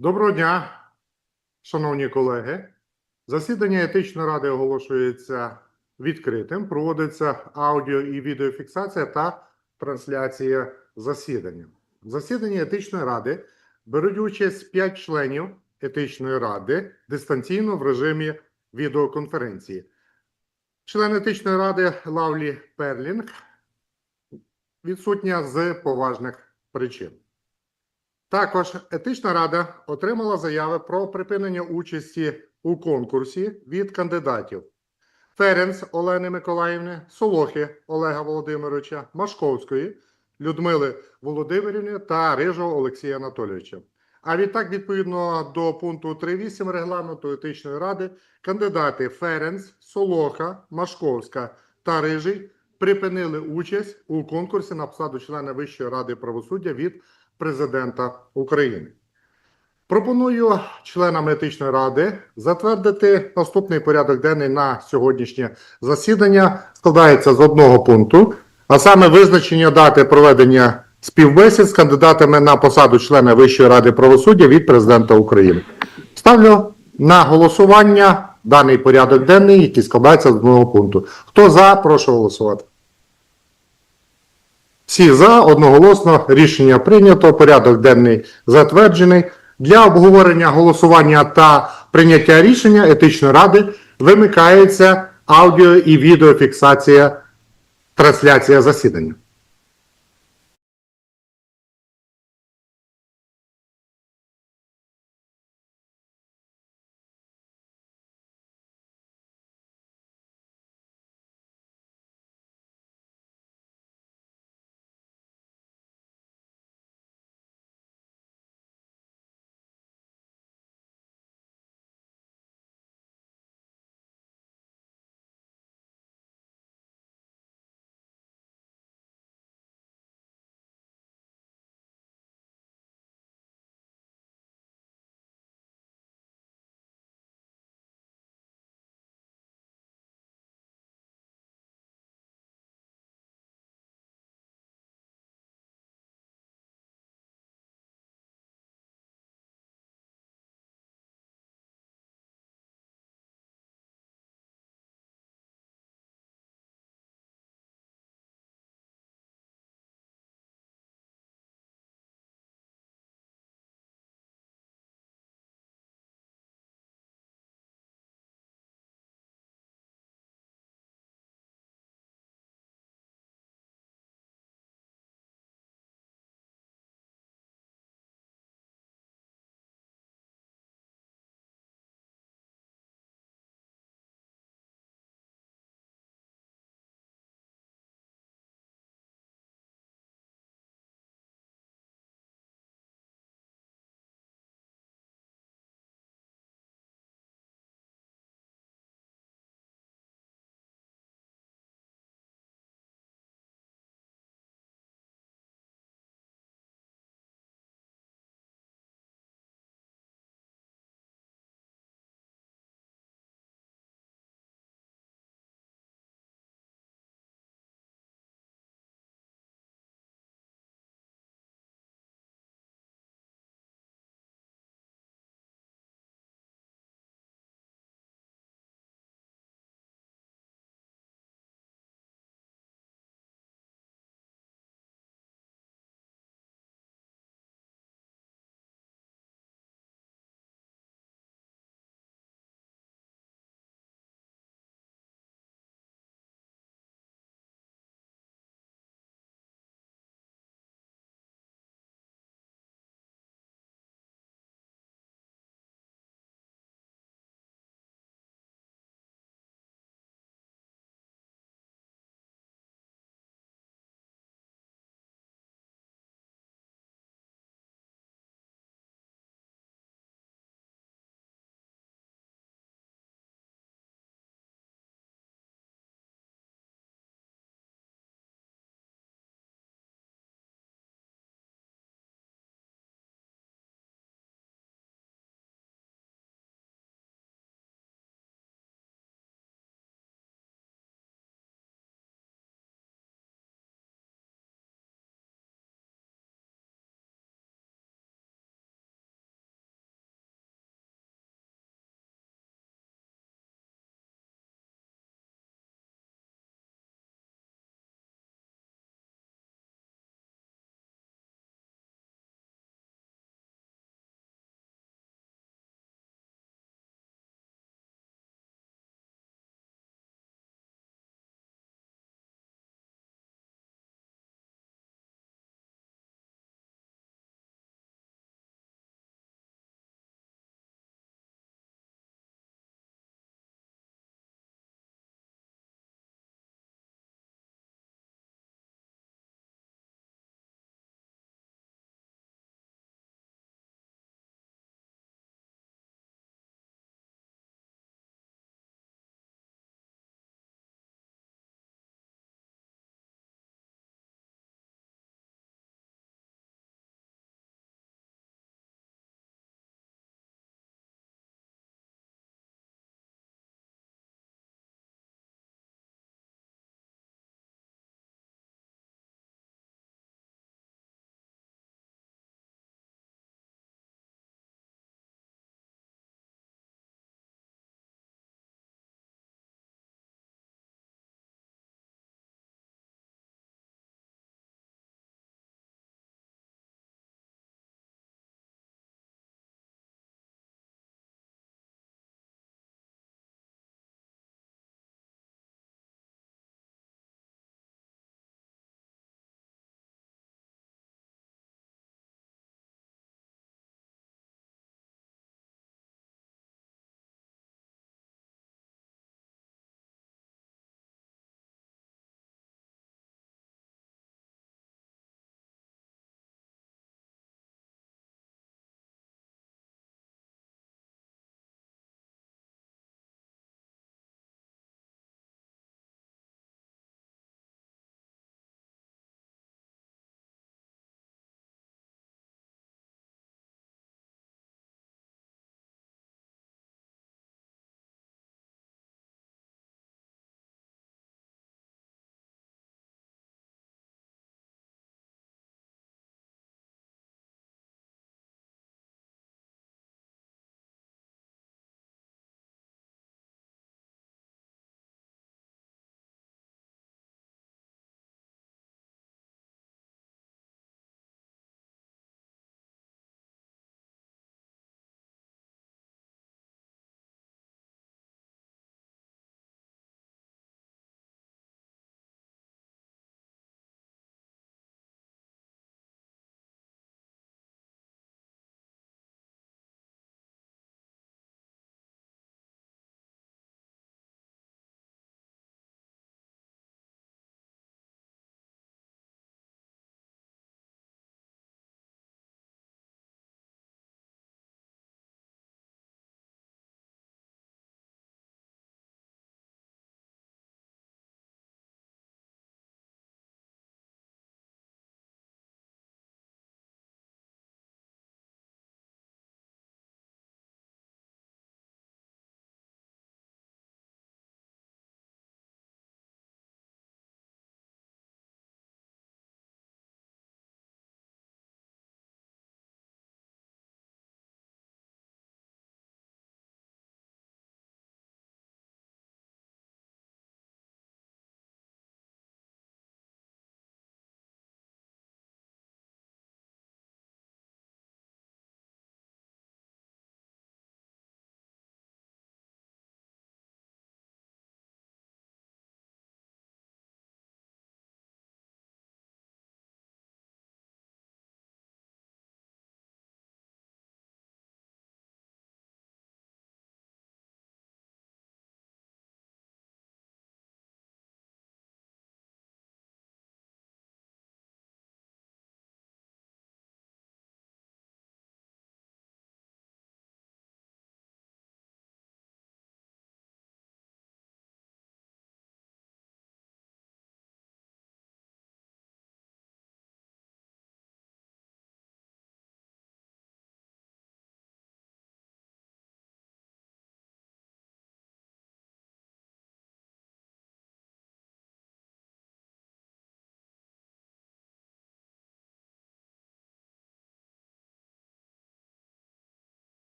Доброго дня, шановні колеги. Засідання етичної ради оголошується відкритим. Проводиться аудіо і відеофіксація та трансляція засідання. В засіданні етичної ради беруть участь 5 членів етичної ради дистанційно в режимі відеоконференції. Член етичної ради Лавлі Перлінг відсутня з поважних причин. Також етична рада отримала заяви про припинення участі у конкурсі від кандидатів Ференц Олени Миколаївни, Солохи Олега Володимировича, Машковської Людмили Володимирівни та Рижого Олексія Анатолійовича. А відтак, відповідно до пункту 3.8 регламенту етичної ради, кандидати Ференц, Солоха, Машковська та Рижий припинили участь у конкурсі на посаду члена Вищої ради правосуддя від президента України. Пропоную членам етичної ради затвердити наступний порядок денний на сьогоднішнє засідання. Складається з одного пункту, а саме визначення дати проведення співбесід з кандидатами на посаду члена Вищої ради правосуддя від президента України. Ставлю на голосування даний порядок денний, який складається з одного пункту. Хто за, прошу голосувати. Всі за одноголосно рішення прийнято. Порядок денний затверджений. Для обговорення голосування та прийняття рішення етичної ради вимикається аудіо і відеофіксація трансляція засідання.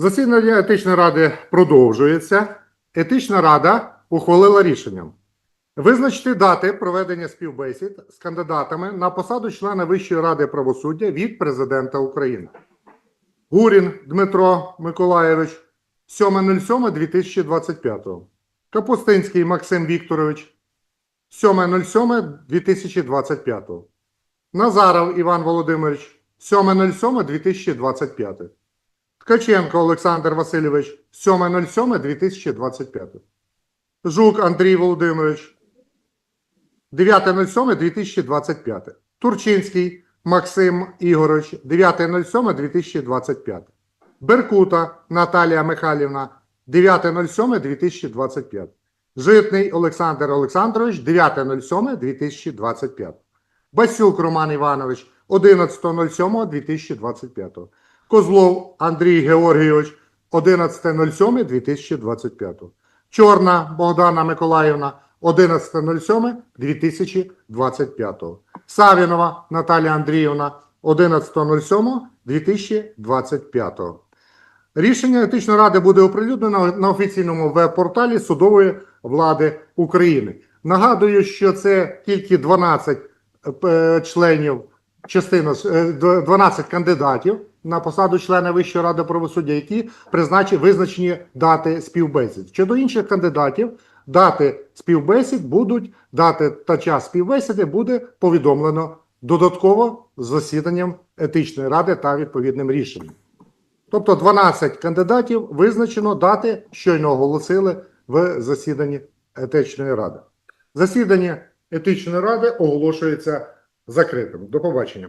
Засідання етичної ради продовжується. Етична рада ухвалила рішення визначити дати проведення співбесід з кандидатами на посаду члена Вищої ради правосуддя від президента України. Гурін Дмитро Миколаєвич 7.07.2025. Капустинський Максим Вікторович 7.07.2025. Назаров Іван Володимирович 7.07.2025. Ткаченко Олександр Васильович 7.07.2025. Жук Андрій Володимирович 9.07.2025. Турчинський Максим Ігорович 9.07.2025. Беркута Наталія Михайлівна 9.07.2025. Житний Олександр Олександрович 9.07.2025. Басюк Роман Іванович 11.07.2025. Козлов Андрій Георгійович 11.07.2025. Чорна Богдана Миколаївна 11.07.2025. Савінова Наталія Андріївна 11.07.2025. Рішення етичної ради буде оприлюднено на офіційному веб-порталі судової влади України. Нагадую, що це тільки 12 е, членів, частина е, 12 кандидатів на посаду члена Вищої ради правосуддя, які призначені визначені дати співбесід. Щодо інших кандидатів, дати співбесід будуть дати та час співбесіди буде повідомлено додатково з засіданням етичної ради та відповідним рішенням. Тобто 12 кандидатів визначено дати, щойно оголосили в засіданні етичної ради. Засідання етичної ради оголошується закритим. До побачення.